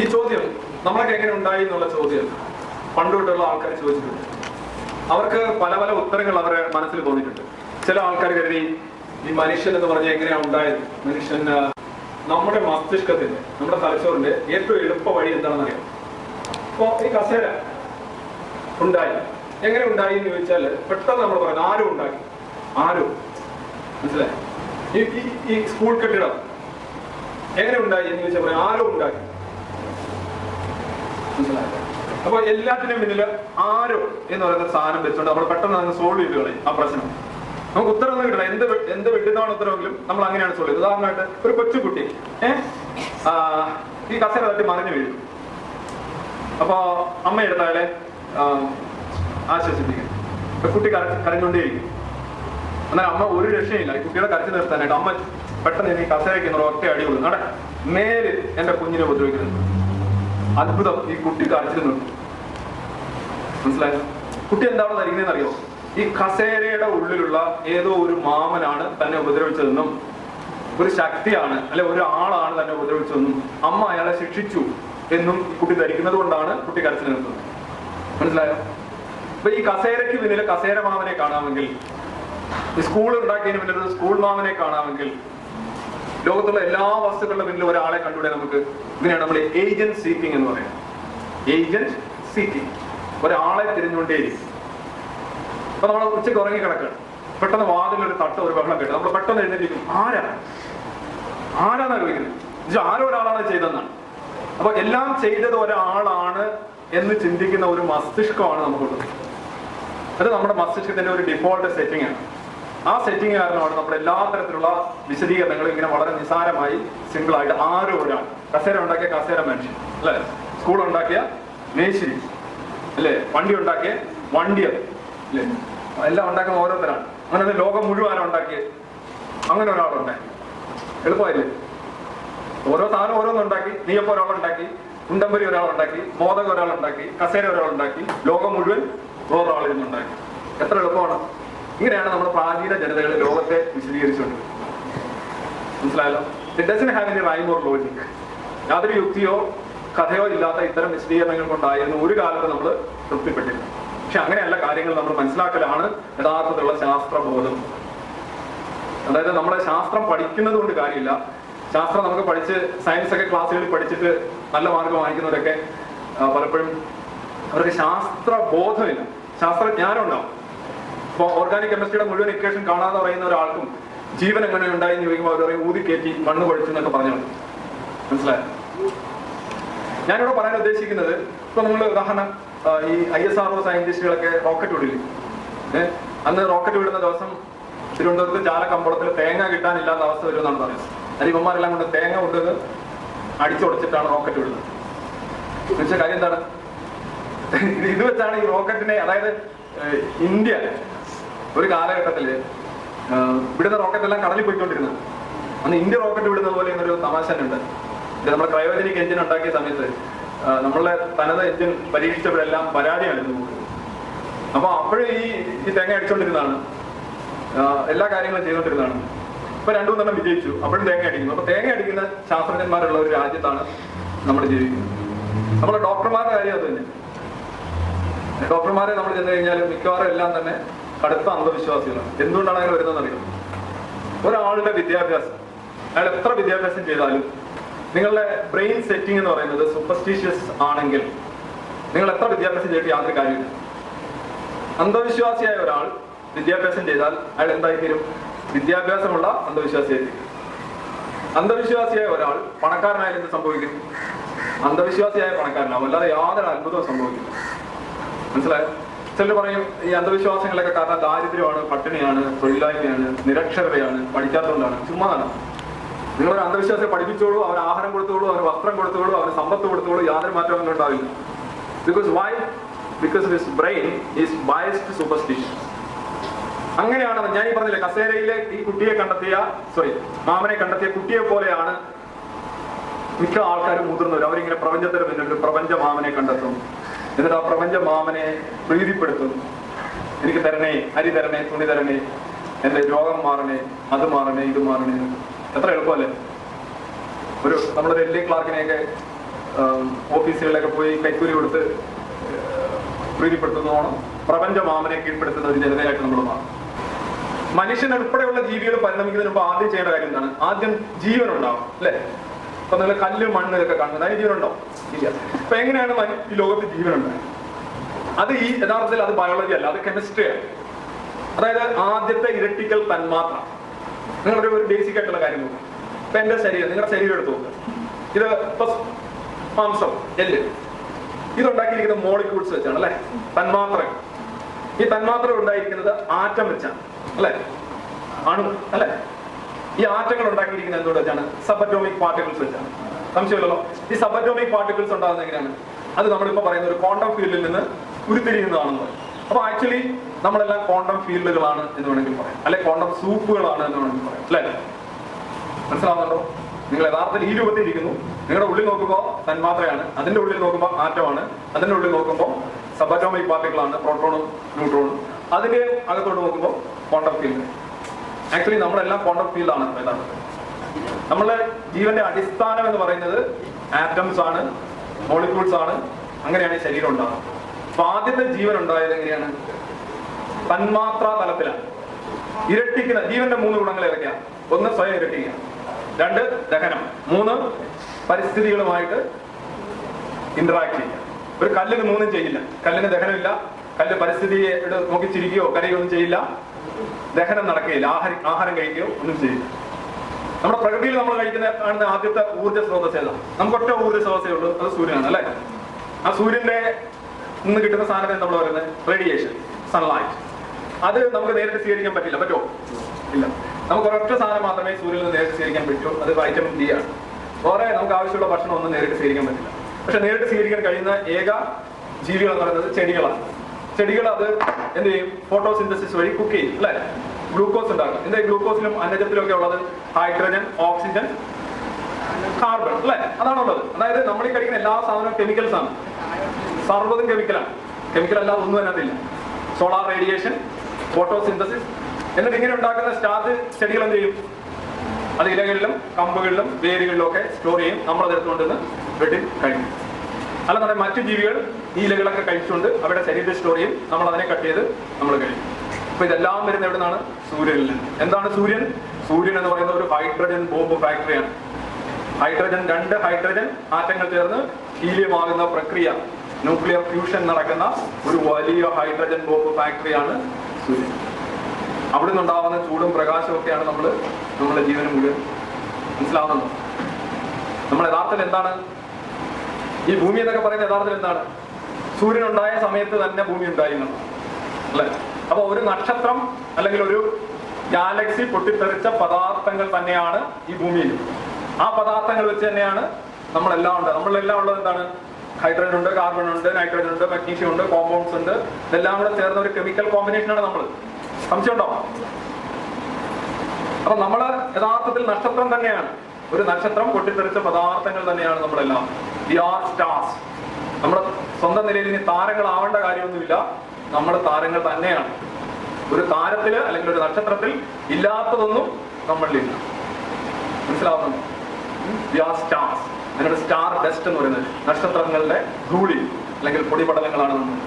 ഈ ചോദ്യം നമ്മളൊക്കെ എങ്ങനെ ഉണ്ടായി എന്നുള്ള ചോദ്യം പണ്ടോട്ടുള്ള ആൾക്കാർ ചോദിച്ചിട്ടുണ്ട്. അവർക്ക് പല പല ഉത്തരങ്ങൾ അവരുടെ മനസ്സിൽ തോന്നിയിട്ടുണ്ട്. ചില ആൾക്കാർ കരുതി ഈ മനുഷ്യൻ എന്ന് പറഞ്ഞാൽ എങ്ങനെയാണ് ഉണ്ടായത്? മനുഷ്യൻ നമ്മുടെ മസ്തിഷ്കത്തിന്റെ നമ്മുടെ തലച്ചോറിന്റെ ഏറ്റവും എളുപ്പ വഴി എന്താണെന്ന് അറിയാം. അപ്പോ ഈ കസേര ഉണ്ടായി. എങ്ങനെ ഉണ്ടായി എന്ന് ചോദിച്ചാൽ പെട്ടെന്ന് നമ്മൾ പറയുന്നത് ആരും ഉണ്ടാക്കി. ആരും. മനസ്സിലായി? ഈ സ്കൂൾ കെട്ടിടം എങ്ങനെ ഉണ്ടായി എന്ന് ചോദിച്ചാൽ പറയാം ആരോ ഉണ്ടാക്കി. മനസ്സിലായോ? അപ്പൊ എല്ലാത്തിനും പിന്നിൽ ആരോ എന്ന് പറയുന്ന സാധനം വെച്ചുകൊണ്ട് നമ്മൾ പെട്ടെന്ന് അങ്ങ് സോൾവ് ചെയ്ത് കളയും ആ പ്രശ്നം. നമുക്ക് ഉത്തരം ഒന്നും കിട്ടില്ല എന്ത് എന്ത് വെട്ടുന്നതാണ് ഉത്തരമെങ്കിലും നമ്മൾ അങ്ങനെയാണ് സോൾവ് ചെയ്യുന്നത് ഉദാഹരണമായിട്ട് ഒരു കൊച്ചുകുട്ടി ഏഹ് ഈ കസേര തട്ടി മറിഞ്ഞു വീഴും. അപ്പൊ അമ്മ എടുത്താലെ ആശ്വസിപ്പിക്കും. കുട്ടി കര- കരഞ്ഞുകൊണ്ടേയിരിക്കും. എന്നാൽ അമ്മ ഒരു രക്ഷയില്ല ഈ കുട്ടികളെ കരച്ചു നിർത്താനായിട്ട് അമ്മ പെട്ടെന്ന് എനിക്ക് കസേരയ്ക്ക് ഒറ്റ അടി നട. നേര് എന്റെ കുഞ്ഞിനെ ഉപദ്രവിക്കുന്നു അത്ഭുതം. ഈ കുട്ടി കാണിച്ചിരുന്നുണ്ട് മനസ്സിലായോ? കുട്ടി എന്താണ് ധരിക്കുന്നതെന്ന് അറിയോ ഈ കസേരയുടെ ഉള്ളിലുള്ള ഏതോ ഒരു മാമനാണ് തന്നെ ഉപദ്രവിച്ചതെന്നും ഒരു ശക്തിയാണ് അല്ലെ ഒരാളാണ് തന്നെ ഉപദ്രവിച്ചതെന്നും അമ്മ അയാളെ ശിക്ഷിച്ചു എന്നും ഈ കുട്ടി ധരിക്കുന്നത് കൊണ്ടാണ് കുട്ടി കരച്ചിൽ നിർത്തുന്നത് മനസ്സിലായോ? അപ്പൊ ഈ കസേരയ്ക്ക് പിന്നിൽ കസേര മാമനെ കാണാമെങ്കിൽ സ്കൂൾ ഉണ്ടാക്കിയതിന് പിന്നിൽ സ്കൂൾ മാമനെ കാണാമെങ്കിൽ ലോകത്തുള്ള എല്ലാ വസ്തുക്കളുടെ പിന്നിൽ ഒരാളെ കണ്ടുകൂടെ നമുക്ക്? ഇതിനെയാണ് നമ്മൾ ഏജന്റ് സീക്കിംഗ് എന്ന് പറയുന്നത്. ഏജന്റ് സീക്കിംഗ് ഒരാളെ തിരിഞ്ഞുകൊണ്ടേ അപ്പൊ നമ്മൾ ഉച്ചയ്ക്ക് ഉറങ്ങി കിടക്കുകയാണ്. പെട്ടെന്ന് വാതിലൊരു തട്ട് ഒരു ബഹളം കേട്ടു. നമ്മൾ പെട്ടെന്ന് എഴുന്നേറ്റിരിക്കും ആരാ? ആരാന്നാ ചോദിക്കുന്നത് ആരോ ഒരാളാണ് ചെയ്തതെന്നാണ്. അപ്പൊ എല്ലാം ചെയ്തത് ഒരാളാണ് എന്ന് ചിന്തിക്കുന്ന ഒരു മസ്തിഷ്കമാണ് നമുക്കുള്ളത്. അത് നമ്മുടെ മസ്തിഷ്കത്തിന്റെ ഒരു ഡിഫോൾട്ട് സെറ്റിംഗ് ആണ്. ആ സെറ്റിംഗ് കാരണമാണ് നമ്മൾ എല്ലാ തരത്തിലുള്ള വിശദീകരണങ്ങളും ഇങ്ങനെ വളരെ നിസാരമായി സിമ്പിൾ ആയിട്ട് ആരോ ഒരാൾ കസേര ഉണ്ടാക്കിയ കസേര മനുഷ്യൻ അല്ലെ? സ്കൂൾ ഉണ്ടാക്കിയ മേശിരി അല്ലേ? വണ്ടി ഉണ്ടാക്കിയ വണ്ടിയർ അല്ലേ? എല്ലാം ഉണ്ടാക്കുന്ന ഓരോരുത്തരാണ്. അങ്ങനെ ലോകം മുഴുവൻ ഉണ്ടാക്കിയത് അങ്ങനെ ഒരാളുണ്ടാക്കി എളുപ്പമായില്ലേ? ഓരോ സാധനം ഓരോന്നുണ്ടാക്കി നീയപ്പം ഒരാളുണ്ടാക്കി ഉണ്ടമ്പരി ഒരാളുണ്ടാക്കി മോദകം ഒരാളുണ്ടാക്കി കസേര ഒരാളുണ്ടാക്കി ലോകം മുഴുവൻ വേറൊരാളിരുന്നുണ്ടാക്കി എത്ര എളുപ്പമാണ്. ഇങ്ങനെയാണ് നമ്മുടെ പ്രാചീന ജനതകൾ ലോകത്തെ വിശദീകരിച്ചുകൊണ്ട് മനസ്സിലായല്ലോ? It have any rhyme or logic യാതൊരു യുക്തിയോ കഥയോ ഇല്ലാത്ത ഇത്തരം വിശദീകരണങ്ങൾ കൊണ്ടായിരുന്നു ഒരു കാലത്ത് നമ്മൾ തൃപ്തിപ്പെട്ടിരുന്നത്. പക്ഷെ അങ്ങനെയല്ല കാര്യങ്ങൾ നമ്മൾ മനസ്സിലാക്കലാണ് യഥാർത്ഥത്തിലുള്ള ശാസ്ത്രബോധം. അതായത് നമ്മളെ ശാസ്ത്രം പഠിക്കുന്നത് കൊണ്ട് കാര്യമില്ല. ശാസ്ത്രം നമുക്ക് പഠിച്ച് സയൻസ് ഒക്കെ ക്ലാസ്സുകളിൽ പഠിച്ചിട്ട് നല്ല മാർഗം വാങ്ങിക്കുന്നവരൊക്കെ പലപ്പോഴും അവർക്ക് ശാസ്ത്ര ബോധമില്ല ശാസ്ത്രജ്ഞാനം ഉണ്ടാവും. ഇപ്പോൾ ഓർഗാനിക് കെമിസ്ട്രിയുടെ മുഴുവൻ ഇക്വേഷൻ കാണാതെ പറയുന്ന ഒരാൾക്കും ജീവൻ എങ്ങനെ ഉണ്ടായി എന്ന് ചോദിക്കുമ്പോൾ പറയും ഊതി കയറ്റി മണ്ണ് പൊഴിച്ചു എന്നൊക്കെ പറഞ്ഞു മനസ്സിലായോ? ഞാനിവിടെ പറയാൻ ഉദ്ദേശിക്കുന്നത് ഇപ്പൊ നമ്മൾ ഉദാഹരണം ഈ ഐ എസ് ആർ ഒ സയന്റിസ്റ്റുകളൊക്കെ റോക്കറ്റ് വിടില്ലേ ഏഹ് അന്ന് റോക്കറ്റ് വിടുന്ന ദിവസം തിരുവനന്തപുരത്ത് ചാലക്കമ്പളത്തിൽ തേങ്ങ കിട്ടാനില്ലാത്ത അവസ്ഥ വരുമെന്നാണ് പറയുന്നത്. അതിന് ഇവന്മാരെല്ലാം കൊണ്ട് തേങ്ങ കൊണ്ടത് അടിച്ചുടച്ചിട്ടാണ് റോക്കറ്റ് വിടുന്നത്. എന്നുവെച്ചാൽ കാര്യം എന്താണ്? ഇത് വെച്ചാണ് ഈ റോക്കറ്റിനെ അതായത് ഇന്ത്യ ഒരു കാലഘട്ടത്തിൽ ഇവിടുത്തെ വിടുന്ന റോക്കറ്റ് എല്ലാം കടലിൽ പോയിക്കൊണ്ടിരുന്നത് അന്ന് ഇന്ത്യ റോക്കറ്റ് വിടുന്നത് പോലെ എന്നൊരു തമാശ ഉണ്ട് നമ്മുടെ ക്രയോജനിക് എഞ്ചിൻ ഉണ്ടാക്കിയ സമയത്ത് നമ്മളെ തനത് എഞ്ചിൻ പരീക്ഷിച്ചപ്പോഴെല്ലാം പരാജയമായിരുന്നു. അപ്പൊ അപ്പോഴും ഈ ഈ തേങ്ങ അടിച്ചോണ്ടിരുന്നതാണ്. എല്ലാ കാര്യങ്ങളും ചെയ്തുകൊണ്ടിരുന്നതാണ് ഇപ്പൊ രണ്ടു മൂന്നെണ്ണം വിജയിച്ചു. അപ്പോഴും തേങ്ങ അടിക്കുന്നു. അപ്പൊ തേങ്ങ അടിക്കുന്ന ശാസ്ത്രജ്ഞന്മാരുള്ള ഒരു രാജ്യത്താണ് നമ്മൾ ജീവിക്കുന്നത്. നമ്മളെ ഡോക്ടർമാരുടെ കാര്യം അത് തന്നെ. ഡോക്ടർമാരെ നമ്മൾ ചെന്ന് കഴിഞ്ഞാൽ മിക്കവാറും എല്ലാം തന്നെ കടുത്ത അന്ധവിശ്വാസികളാണ് എന്തുകൊണ്ടാണ് അങ്ങനെ വരുന്നതെന്ന് അറിയാം? ഒരാളുടെ വിദ്യാഭ്യാസം. അയാൾ എത്ര വിദ്യാഭ്യാസം ചെയ്താലും നിങ്ങളുടെ ബ്രെയിൻ സെറ്റിംഗ് എന്ന് പറയുന്നത് സൂപ്പർസ്റ്റീഷ്യസ് ആണെങ്കിൽ നിങ്ങൾ എത്ര വിദ്യാഭ്യാസം ചെയ്തിട്ട് യാതൊരു കാര്യമില്ല അന്ധവിശ്വാസിയായ ഒരാൾ വിദ്യാഭ്യാസം ചെയ്താൽ അയാൾ എന്തായി തീരും? വിദ്യാഭ്യാസമുള്ള അന്ധവിശ്വാസിയായി തീരും. അന്ധവിശ്വാസിയായ ഒരാൾ പണക്കാരനായാലും എന്ത് സംഭവിക്കും? അന്ധവിശ്വാസിയായ പണക്കാരനാവും. അല്ലാതെ യാതൊരു അത്ഭുതവും സംഭവിക്കില്ല. മനസ്സിലായോ? ചിലർ പറയും ഈ അന്ധവിശ്വാസങ്ങളൊക്കെ കാരണം ദാരിദ്ര്യമാണ് പട്ടിണിയാണ് തൊഴിലായ്മയാണ് നിരക്ഷരതയാണ് പഠിക്കാത്തതുകൊണ്ടാണ്. ചുമ്മാതാണ്. നിങ്ങൾ ഒരു അന്ധവിശ്വാസത്തെ പഠിപ്പിച്ചോളൂ അവന് ആഹാരം കൊടുത്തോളൂ അവന് വസ്ത്രം കൊടുത്തോളൂ അവന് സമ്പത്ത് കൊടുത്തോളൂ യാതൊരു മാറ്റവും ഉണ്ടാവില്ല. Because why because his brain is biased superstition അങ്ങനെയാണ്. ഞാൻ ഈ പറഞ്ഞില്ലേ കസേരയിലെ ഈ കുട്ടിയെ കണ്ടെത്തിയ സോറി മാമനെ കണ്ടെത്തിയ കുട്ടിയെ പോലെയാണ് മിക്ക ആൾക്കാരും മുതിർന്നവർ അവരിങ്ങനെ പ്രപഞ്ചത്തിന് ഒരു പ്രപഞ്ച മാമനെ കണ്ടെത്തും എന്നിട്ട് ആ പ്രപഞ്ച മാമനെ പ്രീതിപ്പെടുത്തുന്നു. എനിക്ക് തരണേ അരി തരണേ തുണി തരണേ എന്റെ രോഗം മാറണേ അത് മാറണേ ഇത് മാറണേ എത്ര എളുപ്പമല്ലേ? ഒരു എൽ ഡി ക്ലാർക്കിനെയൊക്കെ ഓഫീസുകളിലൊക്കെ പോയി കൈക്കൂലി കൊടുത്ത് പ്രീതിപ്പെടുത്തുന്നതോണം പ്രപഞ്ച മാമനെ കീഴ്പ്പെടുത്തുന്ന ഒരു ജനതയായിട്ട് നമ്മൾ മാറും മനുഷ്യൻ ഉൾപ്പെടെയുള്ള ജീവികൾ പരിണമിക്കുന്നതിന് മുമ്പ് ആദ്യം ചെയ്യേണ്ട കാര്യം എന്താണ്? ആദ്യം ജീവൻ ഉണ്ടാവും അല്ലെ? അപ്പൊ നിങ്ങൾ കല്ല് മണ്ണ് ഇതൊക്കെ കാണുന്നത്. അതിന് ജീവനുണ്ടോ? ഇല്ല. അപ്പൊ എങ്ങനെയാണ് ഈ ലോകത്ത് ജീവനുണ്ടായത്? അത് ഈ യഥാർത്ഥത്തിൽ അത് ബയോളജി അല്ല അത് കെമിസ്ട്രിയാണ് അതായത് ആദ്യത്തെ ഇരട്ടിക്കൽ തന്മാത്ര. നിങ്ങളുടെ ഒരു ബേസിക് ആയിട്ടുള്ള കാര്യം നോക്കും. ഇപ്പൊ എന്റെ ശരീരം നിങ്ങളുടെ ശരീരം എടുത്തു നോക്കുക ഇത് ഇപ്പൊ മാംസം എല്ല്. ഇതുണ്ടാക്കിയിരിക്കുന്ന മോളിക്യൂൾസ് വെച്ചാണ് അല്ലെ? തന്മാത്ര ഈ തന്മാത്ര ഉണ്ടായിരിക്കുന്നത് ആറ്റം വെച്ചാണ് അല്ലെ? അണു അല്ലെ? ഈ ആറ്റങ്ങൾ ഉണ്ടാക്കിയിരിക്കുന്നത് എന്തുകൊണ്ട് വെച്ചാണ്? സബറ്റോമിക് പാർട്ടിക്കിൾസ് വെച്ചാണ്. സംശയമില്ലല്ലോ? ഈ സബറ്റോമിക് പാർട്ടിക്കിൾസ് ഉണ്ടാകുന്നത് എങ്ങനെയാണ്? അത് നമ്മളിപ്പോ പറയുന്ന ഒരു ക്വാണ്ടം ഫീൽഡിൽ നിന്ന് ഉരുത്തിരിയുന്നതാണെന്ന്. പറയും അപ്പൊ ആക്ച്വലി നമ്മളെല്ലാം ക്വാണ്ടം ഫീൽഡുകളാണ് എന്ന് വേണമെങ്കിൽ പറയാം. അല്ലെ ക്വാണ്ടം സൂപ്പുകളാണ് എന്ന് വേണമെങ്കിൽ പറയാം. അല്ലെ? മനസ്സിലാവുന്നുണ്ടോ? നിങ്ങൾ യഥാർത്ഥത്തിൽ ഈ രൂപത്തിൽ ഇരിക്കുന്നു. നിങ്ങളുടെ ഉള്ളിൽ നോക്കുമ്പോൾ തന്മാത്രയാണ്. അതിന്റെ ഉള്ളിൽ നോക്കുമ്പോൾ ആറ്റമാണ്. അതിന്റെ ഉള്ളിൽ നോക്കുമ്പോൾ സബറ്റോമിക് പാർട്ടിക്കിളാണ് പ്രോട്ടോണും ന്യൂട്രോണും അതിന്റെ അകത്തോട്ട് നോക്കുമ്പോൾ ക്വാണ്ടം ഫീൽഡ് ആക്ച്വലി നമ്മളെല്ലാം ക്വാണ്ടം ഫീൽഡാണ് എന്നാണ് നമ്മളെ ജീവന്റെ അടിസ്ഥാനം എന്ന് പറയുന്നത് ആറ്റംസ് ആണ് മോളിക്യൂൾസ് ആണ്. അങ്ങനെയാണ് ശരീരം ഉണ്ടാകുന്നത് അപ്പൊ ആദ്യത്തെ ജീവൻ ഉണ്ടായത് എങ്ങനെയാണ്? തന്മാത്രാ തലത്തിലാണ്. ഇരട്ടിക്കുന്ന ജീവന്റെ മൂന്ന് ഗുണങ്ങൾ ഏതൊക്കെയാണ് ഒന്ന് സ്വയം ഇരട്ടിക്കുക. രണ്ട് ദഹനം. മൂന്ന് പരിസ്ഥിതികളുമായിട്ട് ഇന്ററാക്ട് ചെയ്യുക. ഒരു കല്ലിന് മൂന്നും ചെയ്യില്ല. കല്ലിന് ദഹനമില്ല. കല്ല് പരിസ്ഥിതിയെ നോക്കിച്ചിരിക്കുകയോ നോക്കി ചിരിക്കുകയോ കരയോ ഒന്നും ചെയ്യില്ല. ദഹനം നടക്കുകയില്ല. ആഹാരം ആഹാരം കഴിക്കുകയോ ഒന്നും ചെയ്യില്ല. നമ്മുടെ പ്രകൃതിയിൽ നമ്മൾ കഴിക്കുന്ന കാണുന്ന ആദ്യത്തെ ഊർജ സ്രോതസ് ഏതാണ് നമുക്ക് ഒറ്റ ഊർജ സ്രോതസ്സേ ഉള്ളൂ അത് സൂര്യനാണ് അല്ലെ? ആ സൂര്യന്റെ നിന്ന് കിട്ടുന്ന സാധനത്തെ നമ്മൾ പറയുന്നത്? റേഡിയേഷൻ സൺലൈറ്റ് അത് നമുക്ക് നേരിട്ട് സ്വീകരിക്കാൻ പറ്റില്ല പറ്റുമോ? ഇല്ല. നമുക്ക് ഒരൊറ്റ സാധനം മാത്രമേ സൂര്യനിൽ നിന്ന് നേരിട്ട് സ്വീകരിക്കാൻ പറ്റൂ അത് വൈറ്റമിൻ ഡി ആണ്. വേറെ നമുക്ക് ആവശ്യമുള്ള ഭക്ഷണം ഒന്നും നേരിട്ട് സ്വീകരിക്കാൻ പറ്റില്ല. പക്ഷെ നേരിട്ട് സ്വീകരിക്കാൻ കഴിയുന്ന ഏക ജീവികൾ എന്ന് പറയുന്നത് ചെടികളാണ്. ചെടികൾ അത് എന്ത് ചെയ്യും? ഫോട്ടോസിന്തസിസ് വഴി കുക്ക് ചെയ്യും അല്ലെ? ഗ്ലൂക്കോസ് ഉണ്ടാക്കും. എന്താ ഗ്ലൂക്കോസിലും അന്നജത്തിലും ഉള്ളത് ഹൈഡ്രജൻ ഓക്സിജൻ കാർബൺ അല്ലെ? അതാണുള്ളത്. അതായത് നമ്മൾ ഈ കഴിക്കുന്ന എല്ലാ സാധനവും കെമിക്കൽസ് ആണ്. സർവതും കെമിക്കലാണ് കെമിക്കൽ അല്ലാതെ ഒന്നും അതിനകത്തില്ല. സോളാർ റേഡിയേഷൻ ഫോട്ടോസിന്തസിസ് എന്നിട്ട് ഇങ്ങനെ ഉണ്ടാക്കുന്ന സ്റ്റാർച്ച് ചെടികൾ എന്ത് ചെയ്യും? അത് ഇലകളിലും കമ്പുകളിലും വേരുകളിലും ഒക്കെ സ്റ്റോർ ചെയ്യും. നമ്മൾ അതെടുത്തുകൊണ്ടിരുന്ന് വെട്ടി കഴിക്കും. അല്ലാതെ മറ്റു ജീവികൾ ഈ ഇലകളൊക്കെ കഴിച്ചുകൊണ്ട് അവരുടെ ശരീര സ്റ്റോർ ചെയ്യും നമ്മൾ അതിനെ കട്ട് ചെയ്ത് നമ്മൾ കഴിക്കും. അപ്പൊ ഇതെല്ലാം വരുന്ന എവിടെ സൂര്യനിൽ നിന്ന്. എന്താണ് സൂര്യൻ? സൂര്യൻ എന്ന് പറയുന്ന ഒരു ഹൈഡ്രജൻ ബോംബ് ഫാക്ടറിയാണ് ഹൈഡ്രജൻ രണ്ട് ഹൈഡ്രജൻ ആറ്റങ്ങൾ ചേർന്ന് ഹീലിയമാകുന്ന പ്രക്രിയ ന്യൂക്ലിയർ ഫ്യൂഷൻ നടക്കുന്ന ഒരു വലിയ ഹൈഡ്രജൻ ബോംബ് ഫാക്ടറിയാണ് സൂര്യൻ. അവിടെ നിന്നുണ്ടാവുന്ന ചൂടും പ്രകാശവും ഒക്കെയാണ് നമ്മൾ നമ്മുടെ ജീവനും മുഴുവൻ മനസ്സിലാവുന്നത് നമ്മൾ യഥാർത്ഥത്തിൽ എന്താണ് ഈ ഭൂമി എന്നൊക്കെ പറയുന്ന യഥാർത്ഥത്തിൽ എന്താണ്? സൂര്യൻ ഉണ്ടായ സമയത്ത് തന്നെ ഭൂമി ഉണ്ടായിരുന്നു. അല്ലെ? അപ്പൊ ഒരു നക്ഷത്രം അല്ലെങ്കിൽ ഒരു ഗാലക്സി പൊട്ടിത്തെറിച്ച പദാർത്ഥങ്ങൾ തന്നെയാണ് ഈ ഭൂമിയിൽ. ആ പദാർത്ഥങ്ങൾ വെച്ച് തന്നെയാണ് നമ്മളെല്ലാം ഉണ്ട്. നമ്മളെല്ലാം ഉള്ളത് എന്താണ്? ഹൈഡ്രജൻ ഉണ്ട് കാർബൺ ഉണ്ട് നൈട്രജൻ ഉണ്ട് മഗ്നീഷ്യം ഉണ്ട് കോമ്പൗണ്ട്സ് ഉണ്ട്. ഇതെല്ലാം കൂടെ ചേർന്ന ഒരു കെമിക്കൽ കോമ്പിനേഷനാണ് നമ്മൾ സംശയമുണ്ടോ? അപ്പൊ നമ്മൾ യഥാർത്ഥത്തിൽ നക്ഷത്രം തന്നെയാണ്. ഒരു നക്ഷത്രം പൊട്ടിത്തെറിച്ച പദാർത്ഥങ്ങൾ തന്നെയാണ് നമ്മളെല്ലാം. വി ആർ സ്റ്റാർസ് നമ്മുടെ സ്വന്തം നിലയിൽ ഇനി താരങ്ങളാവേണ്ട കാര്യമൊന്നുമില്ല. നമ്മുടെ താരങ്ങൾ തന്നെയാണ്. ഒരു താരത്തിൽ അല്ലെങ്കിൽ ഒരു നക്ഷത്രത്തിൽ ഇല്ലാത്തതൊന്നും നമ്മളിലില്ല. മനസ്സിലാവുന്നുണ്ടോ? വി ആർ സ്റ്റാർസ് അതിനൊരു സ്റ്റാർ ഡസ്റ്റ് എന്ന് പറയുന്നത് നക്ഷത്രങ്ങളുടെ ധൂളി അല്ലെങ്കിൽ പൊടിപടലങ്ങളാണ് നമ്മൾ.